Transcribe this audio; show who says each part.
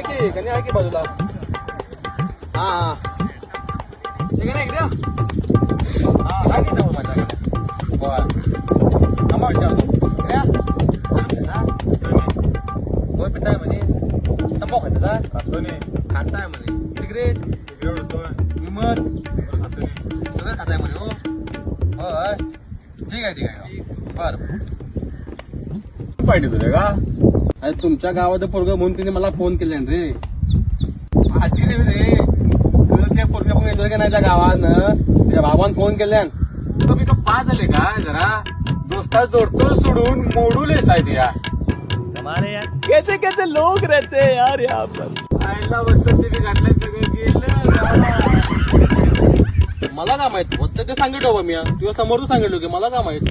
Speaker 1: की? कणी आहे की बाजूला? हा हा. ते का नाही इकडे हा काय की जवळ माझ्याकडे बर. थांबा विचारतो. हा? पिताय म्हणे. तंबाखू खायचा खाताय म्हणे. सिगरेट विमत सगळं खाताय म्हणे हो. होय. ठीक आहे ठीक आहे. बरं.
Speaker 2: पाहिजे तुझे का?
Speaker 1: अरे तुमच्या गावाचं पोरग म्हणून तिने मला फोन केले रे. आजी देवी रे. तुझं ते पोरग पण येतोय का नाही त्या गावानं. त्या भावान फोन केल्यान
Speaker 2: तुम्ही का पाच झाले का? जरा दोस्ता जोडतो सोडून मोडूलेस आहे या
Speaker 3: कैसे कैसे लोग रहते हैं यार यहाँ पर?
Speaker 2: वस्तू घातलंय सगळं गेलं
Speaker 1: मला का माहीत? होतं ते सांगितलं मी. तुझ्या समोर तू सांगितलं की मला का माहीत?